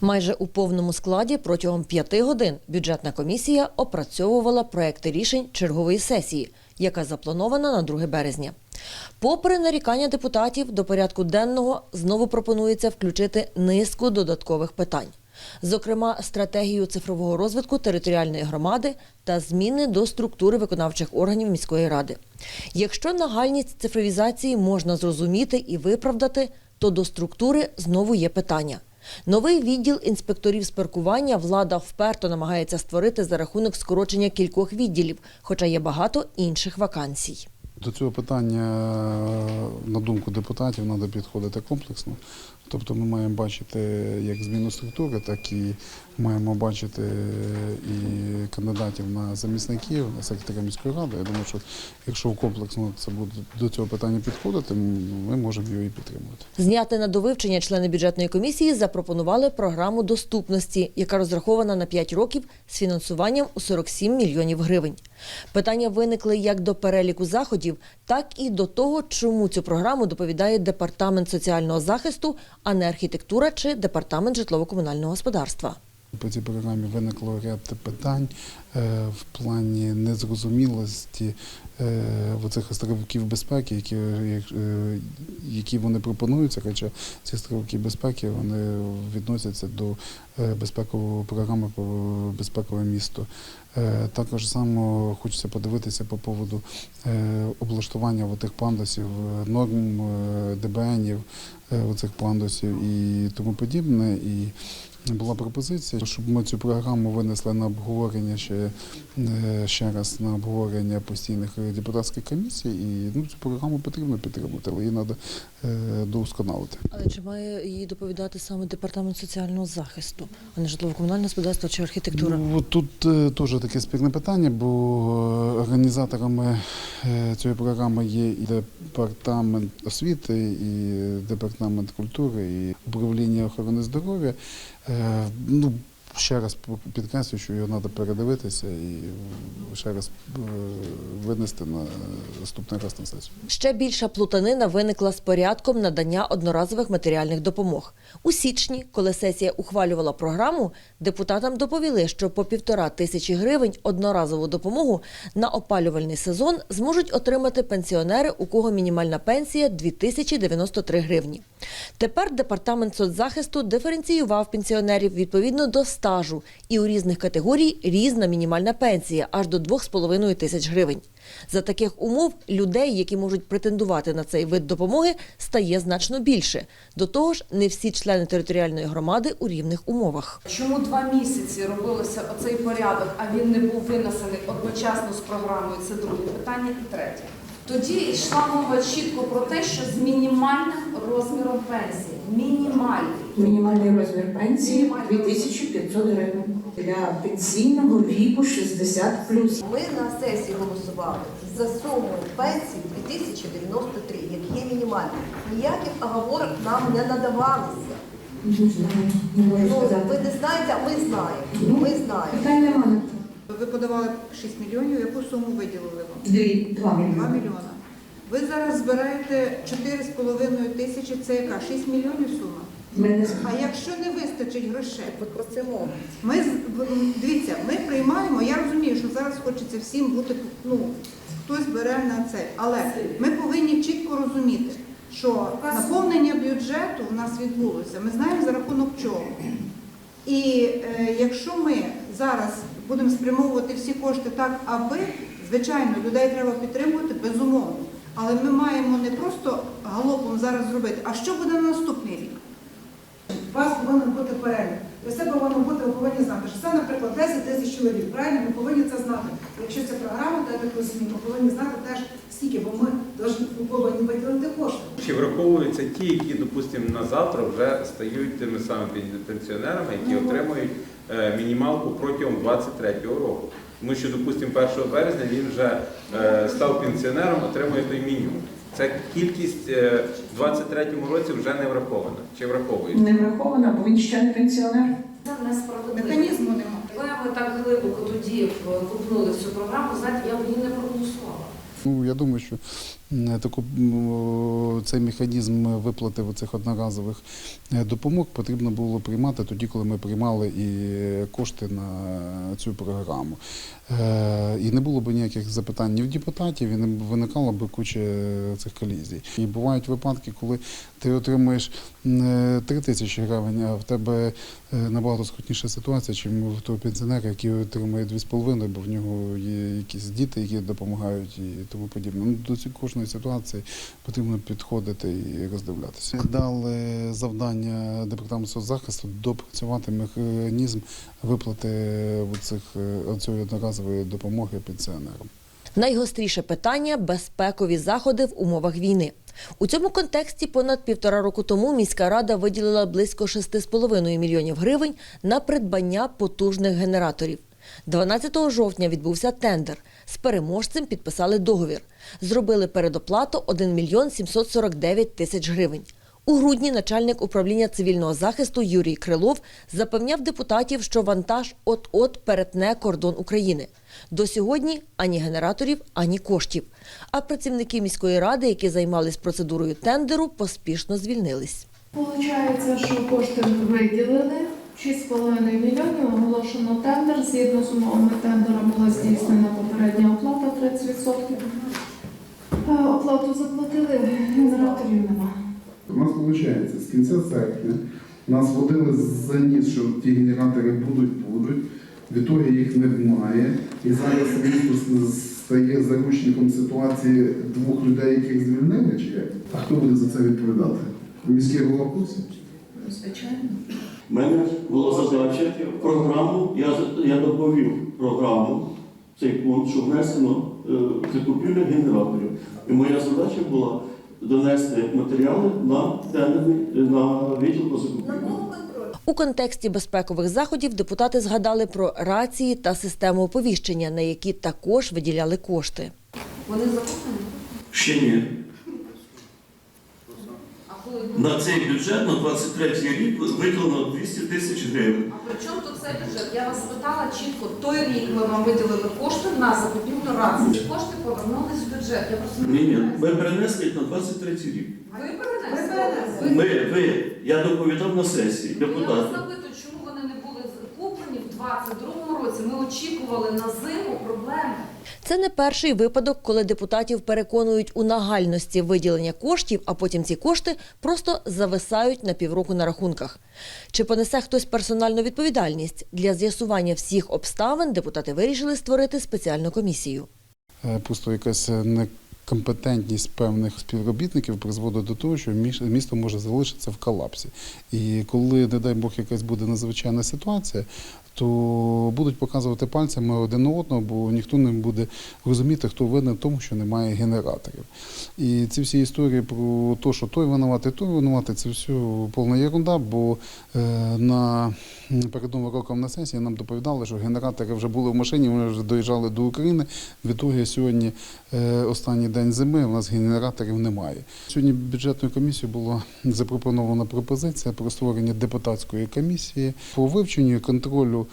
Майже у повному складі протягом п'яти годин бюджетна комісія опрацьовувала проекти рішень чергової сесії, яка запланована на 2 березня. Попри нарікання депутатів, до порядку денного знову пропонується включити низку додаткових питань. Зокрема, стратегію цифрового розвитку територіальної громади та зміни до структури виконавчих органів міської ради. Якщо нагальність цифровізації можна зрозуміти і виправдати, то до структури знову є питання. Новий відділ інспекторів з паркування влада вперто намагається створити за рахунок скорочення кількох відділів, хоча є багато інших вакансій. До цього питання, на думку депутатів, треба підходити комплексно. Тобто ми маємо бачити як зміну структури, так і маємо бачити і кандидатів на замісників, на секретаря міської ради. Я думаю, що якщо комплексно це буде до цього питання підходити, ми можемо його і підтримувати. Зняти на довивчення члени бюджетної комісії запропонували програму доступності, яка розрахована на 5 років з фінансуванням у 47 мільйонів гривень. Питання виникли як до переліку заходів, так і до того, чому цю програму доповідає департамент соціального захисту, а не архітектура чи департамент житлово-комунального господарства. По цій програмі виникло ряд питань е, в плані незрозумілості е, оцих островків безпеки, які, е, які вони пропонуються, хоча ці островки безпеки вони відносяться до безпекової програми про безпекове місто. Також само хочеться подивитися по поводу облаштування тих пандусів, норм ДБНів, оцих пандусів і тому подібне. І була пропозиція, щоб ми цю програму винесли на обговорення ще, е, ще раз на обговорення постійних депутатських комісій. І ну, цю програму потрібно підтримати, але її треба е, доусконалити. Але чи має її доповідати саме департамент соціального захисту, а не житлово-комунальне господарство чи архітектура? Ну, тут е, теж таке спірне питання, бо е, організаторами е, цієї програми є і департамент освіти, і департамент культури, і управління охорони здоров'я. Е, Ну, ще раз підкреслюю, що його треба передивитися і ще раз е, винести на наступний раз на сесію. Ще більша плутанина виникла з порядком надання одноразових матеріальних допомог. У січні, коли сесія ухвалювала програму, депутатам доповіли, що по півтора тисячі гривень одноразову допомогу на опалювальний сезон зможуть отримати пенсіонери, у кого мінімальна пенсія 2093 гривні. Тепер департамент соцзахисту диференціював пенсіонерів відповідно до стажу, і у різних категорій різна мінімальна пенсія аж до 2,5 тисяч гривень. За таких умов людей, які можуть претендувати на цей вид допомоги, стає значно більше. До того ж, не всі члени територіальної громади у рівних умовах. Чому два місяці робилося оцей порядок, а він не був винесений одночасно з програмою? Це друге питання. І третє. Тоді йшла мова чітко про те, що з мінімальним розміром пенсії. Мінімальний. Мінімальний розмір пенсії 2500 гривень. Для пенсійного віку 60 плюс. Ми на сесії голосували за суму пенсії 2093, як є мінімальна. Ніяких оговорок нам не надавалися. Не знаю, не можу Ну, сказати. ви не знаєте, а ми знаємо. Ми знаємо. Питань немає. Ви подавали 6 мільйонів, яку суму виділили вам? Дві, два 2 мільйони. мільйона. Ви зараз збираєте 4,5 тисячі, це яка? 6 мільйонів сума? Ми не А якщо не вистачить грошей? От про це мова. Ми з- дивіться, ми приймаємо. Я розумію, що зараз хочеться всім бути. Ну хтось бере на це, але ми повинні чітко розуміти, що наповнення бюджету у нас відбулося. Ми знаємо за рахунок чого. І е, якщо ми зараз будемо спрямовувати всі кошти так, аби звичайно людей треба підтримувати безумовно. Але ми маємо не просто галопом зараз зробити, а що буде на наступний рік. У вас повинен бути перелік. І все повинно бути, ви повинні знати, що це, наприклад, 10 тисяч чоловік. Правильно, ви повинні це знати. Якщо це програма, то я так розумію, ви повинні знати теж скільки, бо ми повинні- виділити кошти. Чи враховуються ті, які, допустимо, на завтра вже стають тими самими пенсіонерами, які отримують е, мінімалку протягом 23-го року? Тому що, допустимо, 1 березня він вже е, став пенсіонером, отримує той мінімум. Це кількість е, в 23-му році вже не врахована. Чи враховується? не врахована, бо він ще не пенсіонер. Це несправедливо. Механізму немає. Коли ми так глибоко тоді вкупнули купнули цю програму, знаєте, я б її не проголосувала. Ну, я думаю, що таку м, цей механізм виплати цих одноразових е, допомог потрібно було приймати тоді, коли ми приймали і кошти на цю програму. Е, І не було б ніяких запитань ні в депутатів, і не виникало б куча цих колізій. І бувають випадки, коли ти отримуєш м, 3 тисячі гривень, а в тебе е, набагато скрутніша ситуація, чим в того пенсіонера, який отримує 2,5, бо в нього є якісь діти, які допомагають і тому подібне. Ну, до цієї кожної ситуації потрібно підходити і роздивлятися. Дали завдання департаменту соцзахисту допрацювати механізм виплати оцих, е, цієї одноразової допомоги пенсіонерам. Найгостріше питання безпекові заходи в умовах війни. У цьому контексті понад півтора року тому міська рада виділила близько 6,5 мільйонів гривень на придбання потужних генераторів. 12 жовтня відбувся тендер. З переможцем підписали договір. Зробили передоплату 1 мільйон 749 тисяч гривень. У грудні начальник управління цивільного захисту Юрій Крилов запевняв депутатів, що вантаж от-от перетне кордон України. До сьогодні ані генераторів, ані коштів. А працівники міської ради, які займались процедурою тендеру, поспішно звільнились. Получається, що кошти виділили 6,5 мільйонів, оголошено тендер. Згідно з умовами тендера була здійснена попередня оплата 30%. Е, Оплату заплатили, генераторів нема. У нас виходить, з кінця серпня нас водили за ніс, що ті генератори будуть, будуть. Відтоді їх немає. І зараз місто стає заручником ситуації двох людей, яких звільнили, чи як? А хто буде за це відповідати? Міський голова курсі? Звичайно. У мене була задача програму, я, я доповів програму, цей пункт, що внесено е, закупівля генераторів. І моя задача була донести матеріали на тендерний, на відділ по закупівлі. У контексті безпекових заходів депутати згадали про рації та систему оповіщення, на які також виділяли кошти. Вони закуплені? Ще ні. На цей бюджет на 23 рік виділено 200 тисяч гривень. А при чому тут цей бюджет? Я вас питала чітко, той рік ми вам виділили кошти на закупівлю рації. Ці кошти повернулись в бюджет. Я просто Ні, ні, ми перенесли їх на 23 рік. Ви перенесли? Ви- Ми, ви, я доповідав на сесії, Я вас запитую, чому вони не були куплені в 22-му році? Ми очікували на зиму проблеми. Це не перший випадок, коли депутатів переконують у нагальності виділення коштів, а потім ці кошти просто зависають на півроку на рахунках. Чи понесе хтось персональну відповідальність? Для з'ясування всіх обставин депутати вирішили створити спеціальну комісію. Е, Просто якась е, некомпетентність певних співробітників призводить до того, що місто може залишитися в колапсі. І коли, не дай Бог, якась буде надзвичайна ситуація, то будуть показувати пальцями один на одного, бо ніхто не буде розуміти, хто винен в тому, що немає генераторів. І ці всі історії про те, що той винуватий, той винуватий, це все повна ерунда, бо е, на перед роком на сесії нам доповідали, що генератори вже були в машині, вони вже доїжджали до України. Відтоді сьогодні е, останній день зими, у нас генераторів немає. Сьогодні бюджетною комісією була запропонована пропозиція про створення депутатської комісії по вивченню і контролю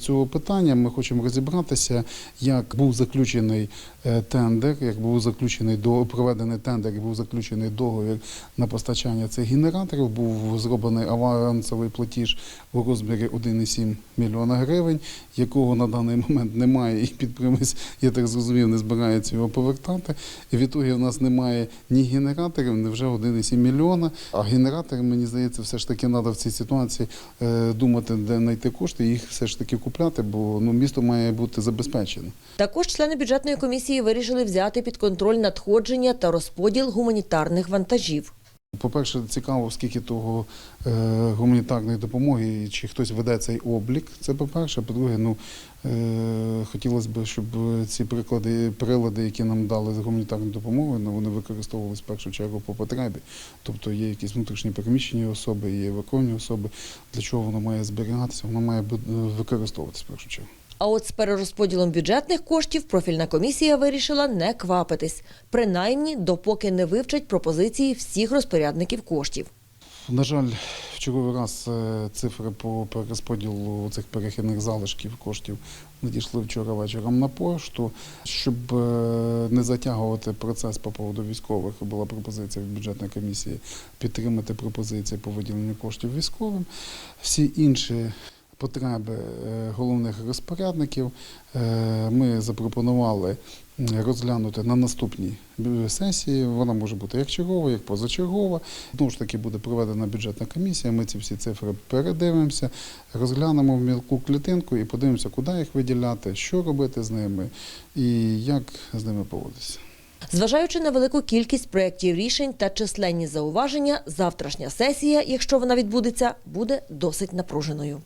цього питання. Ми хочемо розібратися, як був заключений е, тендер, як був заключений до проведений тендер, і був заключений договір на постачання цих генераторів. Був зроблений авансовий платіж у розмірі 1,7 мільйона гривень, якого на даний момент немає, і підприємець, я так зрозумів, не збирається його повертати. І відтоді в нас немає ні генераторів, ні вже 1,7 мільйона. А генератори, мені здається, все ж таки треба в цій ситуації е, думати, де знайти кошти, їх все ж таки купляти, бо ну, місто має бути забезпечено. Також члени бюджетної комісії вирішили взяти під контроль надходження та розподіл гуманітарних вантажів. По-перше, цікаво, скільки того е, гуманітарної допомоги, чи хтось веде цей облік. Це по-перше. По-друге, ну хотілося б, щоб ці приклади, прилади, які нам дали з гуманітарної допомоги, ну, вони використовувалися в першу чергу по потребі. Тобто є якісь внутрішні переміщені особи, є евакуйні особи. Для чого воно має зберігатися? Воно має бу- використовуватися в першу чергу. А от з перерозподілом бюджетних коштів профільна комісія вирішила не квапитись, принаймні допоки не вивчать пропозиції всіх розпорядників коштів. На жаль, черговий раз е, цифри по перерозподілу цих перехідних залишків коштів надійшли вчора вечором на пошту. Щоб е, не затягувати процес по поводу військових, була пропозиція від бюджетної комісії підтримати пропозиції по виділенню коштів військовим. Всі інші потреби е, головних розпорядників ми запропонували розглянути на наступній сесії. Вона може бути як чергова, як позачергова. Знову ж таки буде проведена бюджетна комісія. Ми ці всі цифри передивимося, розглянемо в мілку клітинку і подивимося, куди їх виділяти, що робити з ними і як з ними поводитися. Зважаючи на велику кількість проєктів рішень та численні зауваження, завтрашня сесія, якщо вона відбудеться, буде досить напруженою.